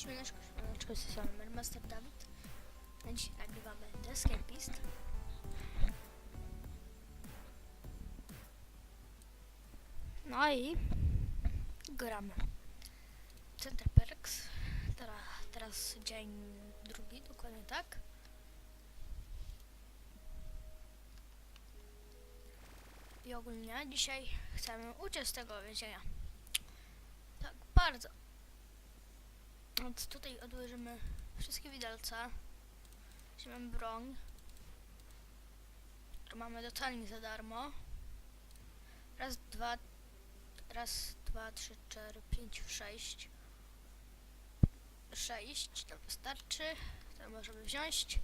Śmieleczko, śmieleczko, z samym Master Dawid. A dzisiaj nagrywamy The Escapist. No i gramy. Center Perks. Teraz, teraz dzień drugi, dokładnie tak. I ogólnie dzisiaj chcemy uciec z tego więzienia. Tak, bardzo. Więc tutaj odłożymy wszystkie widelce. Weźmiemy broń. którą mamy totalnie za darmo. Raz, dwa, raz, dwa, trzy, cztery, pięć, sześć. Sześć, to wystarczy. To możemy wziąć.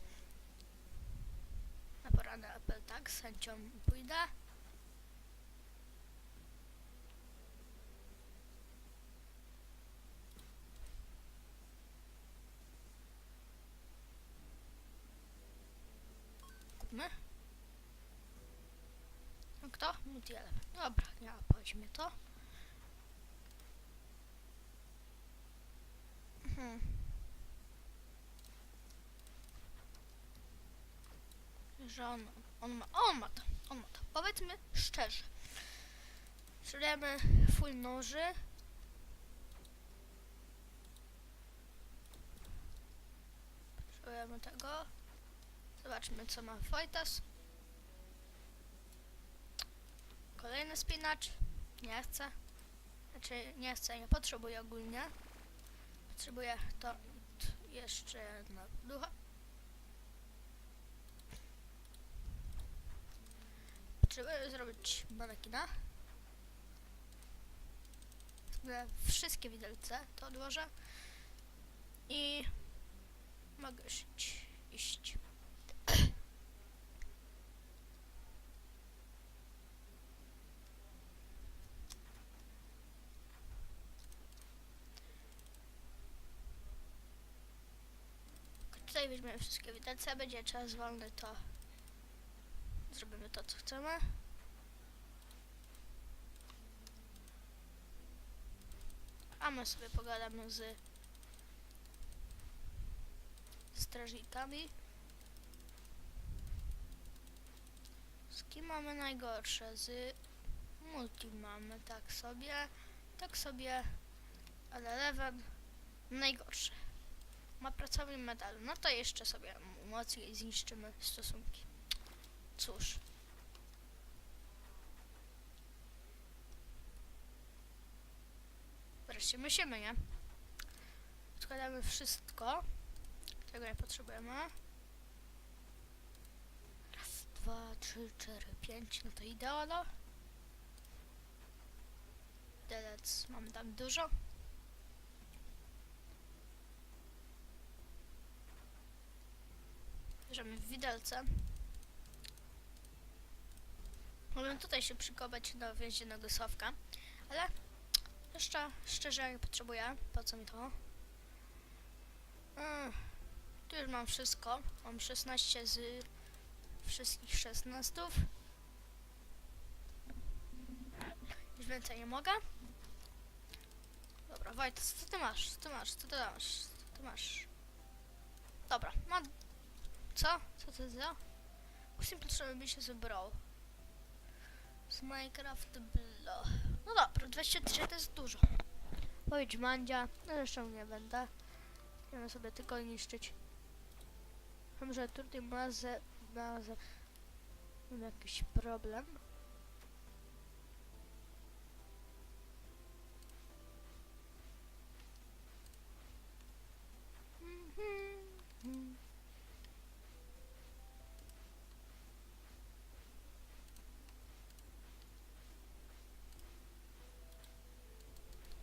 Na poranę Apple tak, z chęcią pójdę. Kto? Multiele. Dobra, nie weźmie to. Mhm. Że on, on ma, on ma to, on ma to. Powiedzmy szczerze. Sprzedajemy full noży. Potrzebujemy tego. Zobaczmy co ma Wojtas. Kolejny spinacz. Nie chcę. Znaczy nie chcę, nie potrzebuję ogólnie. Potrzebuję to jeszcze jedna ducha. Potrzebuję zrobić manekina. Wszystkie widelce to odłożę. I mogę iść. Tutaj weźmiemy wszystkie widelce, będzie czas wolny, to zrobimy to, co chcemy. A my sobie pogadamy z strażnikami. Z kim mamy najgorsze? Z multi mamy, tak sobie, tak sobie, ale Eleven najgorsze ma pracownik medalu. No to jeszcze sobie mocniej zniszczymy stosunki. Cóż. Wreszcie myślimy, nie? Składamy wszystko. Tego nie potrzebujemy. Raz, dwa, trzy, cztery, pięć. No to idealno. Delec mamy tam dużo. Bierzemy w widelce. Mogę tutaj się przykopać do więziennego Sławka, ale jeszcze szczerze nie potrzebuję. Po co mi to? Mm, tu już mam wszystko. Mam 16 z wszystkich 16. Już więcej nie mogę. Dobra, Wojtas, co ty masz? Co ty masz? Co ty masz? Co ty masz? Dobra, mam co? Co to za? Musimy potrzebujemy się zebrał. Z Minecraft Blo. No dobra, 23 to jest dużo. Powiedz Mandzia, no zresztą nie będę. Chcemy sobie tylko niszczyć. Wiem, że tutaj ma ze... Ma ze... Mam jakiś problem.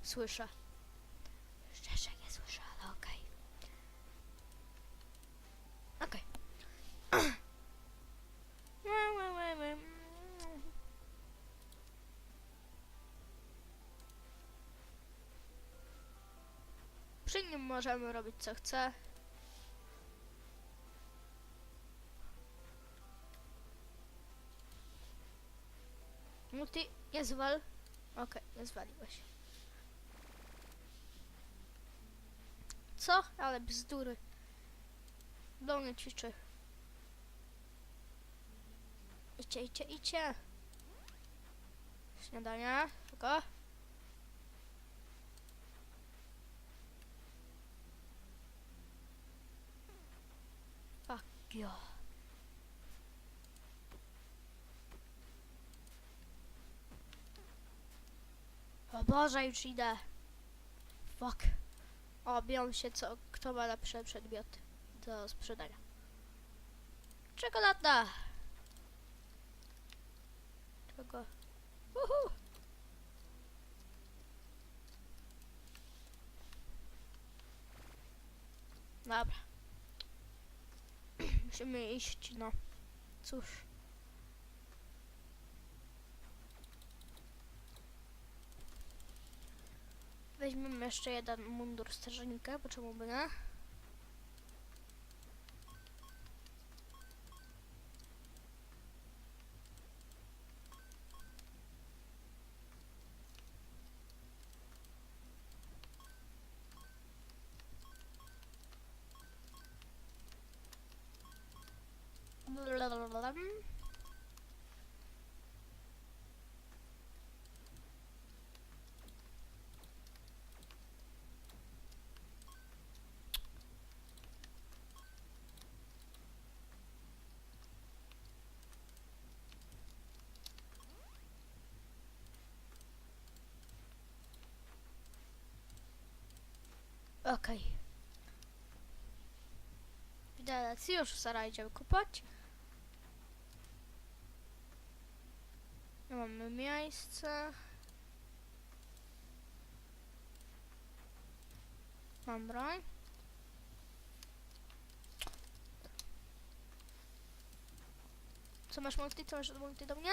Słyszę. Szczerze nie słyszę, ale okej. Okej. Łe, łe, łe. Przy nim możemy robić co chce. Multi, nie zwal. Okej, nie zwaliłeś. Co? Ale bzdury. Do mnie ćwiczy. Idźcie, idźcie, idźcie. Śniadanie. Tylko. Fuck you. O Boże, już idę. Fuck. O, biją się co, kto ma lepsze przedmioty do sprzedania. Czekolada! Czego? Uhu. Dobra. Musimy iść, no. Cóż. Weźmiemy jeszcze jeden mundur strażnika, bo czemu by nie? Blablabla. Okej. Widelec już zaraz idziemy kupować. Nie mamy miejsce. Mam broń. Co masz multi? Co masz multi do mnie?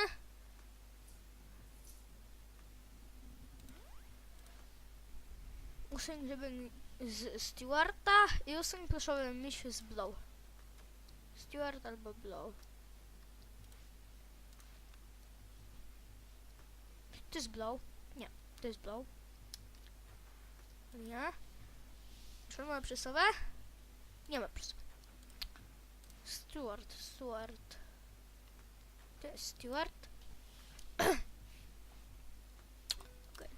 Usuń żeby z Stewarta i usuń pluszowy miś z Blow. Stewart albo Blow. To jest Blow. Nie, to jest Blow. Nie. Czy on ma przesowe? Nie ma przesowe. Stewart, Stewart. To jest Stewart.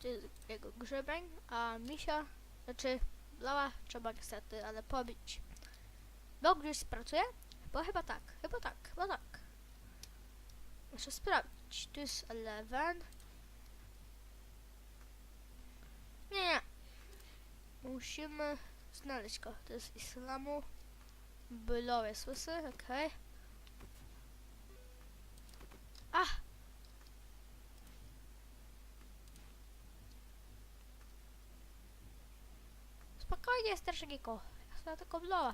To jest jego grzebeń, a misia, znaczy Blała trzeba niestety, ale pobić. Blok gdzieś pracuje? Bo chyba tak, chyba tak, chyba tak. Muszę sprawdzić. Tu jest 11. Nie, nie. Musimy znaleźć go. To jest islamu. Bylowe słysy, okej. A! Spokojnie, starszego. Ja chcę tylko blowa.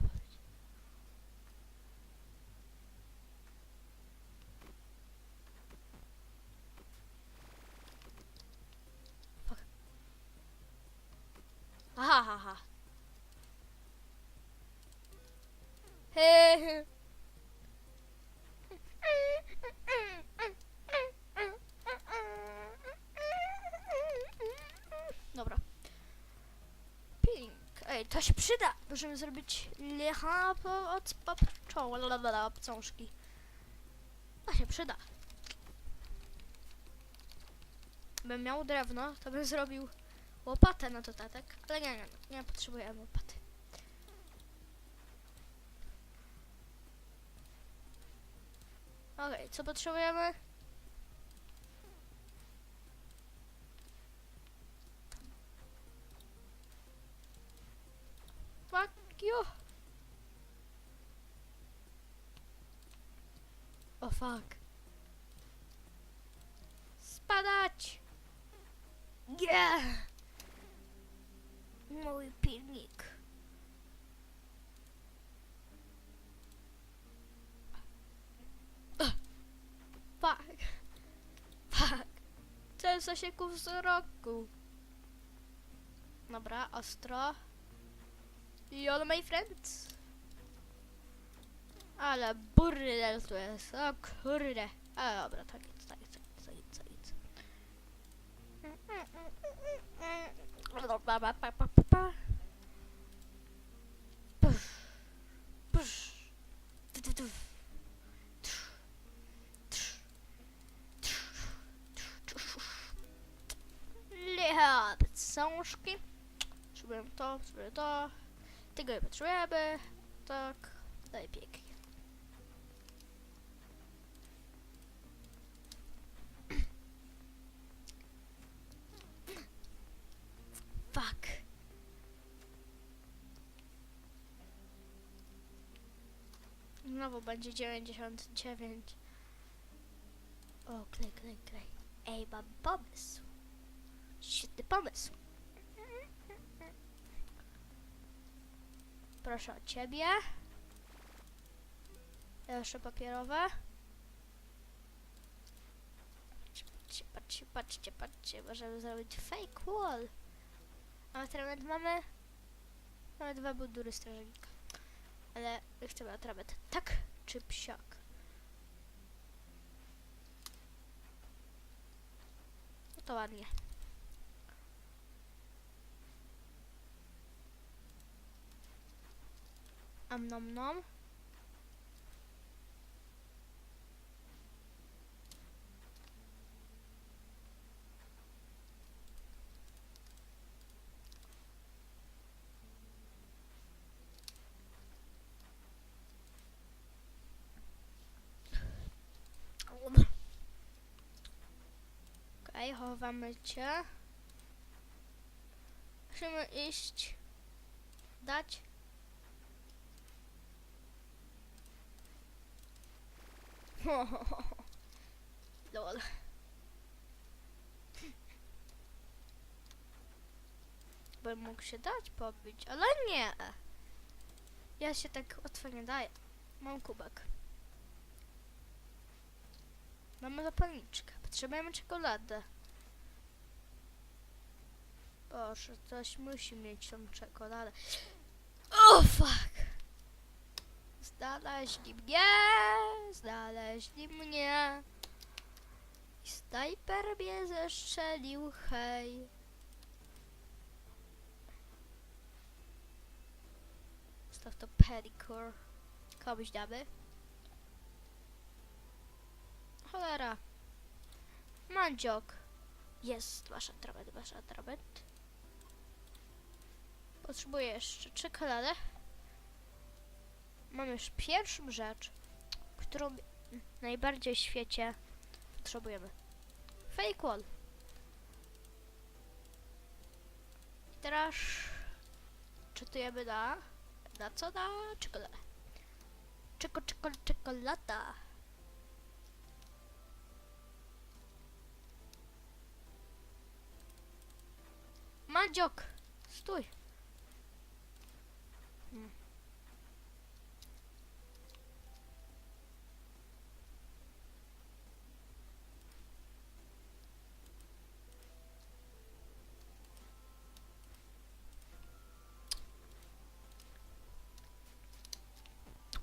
To się przyda. Możemy zrobić lecha od obcążki. To się przyda. Bym miał drewno, to bym zrobił łopatę na dodatek, ale nie, nie, nie, potrzebujemy łopaty. Okej, co potrzebujemy? Fuck you. O fuck. Spadać! Nie! Mój pilnik. Ugh. Fuck. Fuck. Często się ku wzroku. Dobra, ostro. I all my friends. Ale burdel tu jest, o kurde. Ale dobra, to nic, to nic, to nic, to nic. Licha, sążki. Potrzebujemy to, potrzebujemy to. Tego nie potrzebujemy. Tak, daj pięknie. Znowu będzie 99. O, klej, klej, klej. Ej, mam pomysł. Świetny pomysł. Proszę o ciebie. Jeszcze papierowe. Patrzcie, patrzcie, patrzcie, patrzcie. Możemy zrobić fake wall. A atrament mamy? Mamy dwa bundury strażnika. Ale my chcemy atrament tak czy psiak. No to ładnie. Am nom nom. Okej, chowamy cię. Musimy iść. Dać. Lol. Mógł się dać pobić, ale nie. Ja się tak łatwo nie daję. Mam kubek. Mamy zapalniczkę. Potrzebujemy czekoladę. Boże, coś musi mieć tą czekoladę. O, fuck! Znaleźli mnie! Znaleźli mnie! I snajper mnie zestrzelił, hej! Staw to pedicure. Komuś damy? Cholera. Mandziok. Jest, masz atrament, masz atrament. Potrzebuję jeszcze czekoladę. Mam już pierwszą rzecz, którą najbardziej w świecie potrzebujemy. Fake wall. I teraz czytujemy na... Na co? Na czekoladę. Czeko, czeko, czekolada. Mandziok! Stój! Hmm.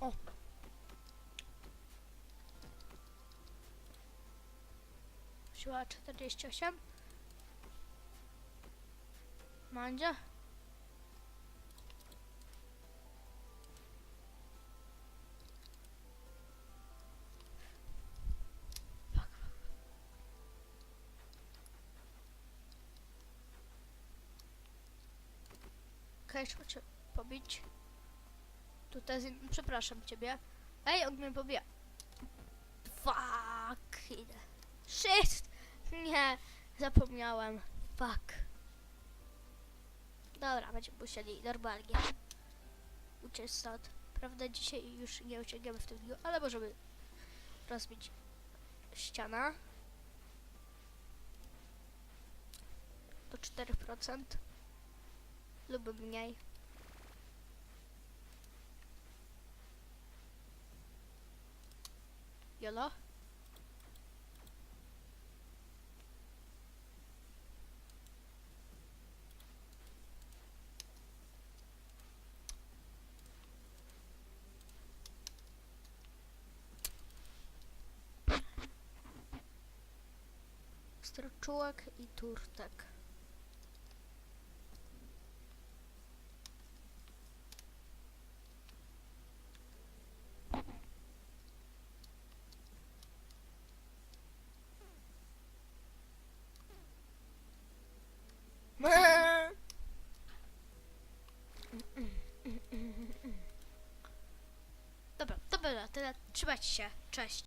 O! Siła 48. Mandzia? Okej, cię pobić. Tutaj, przepraszam ciebie. Ej, on mnie pobija. Fuck. Idę. Shit! Nie, zapomniałem. Fuck. Dobra, będziemy musieli normalnie uciec stąd. Prawda, dzisiaj już nie uciekniemy w tym dniu, ale możemy rozbić ściana. Do 4% lub mniej. Jolo? Stroczułek i turtek. Było tyle. Trzymajcie się. Cześć.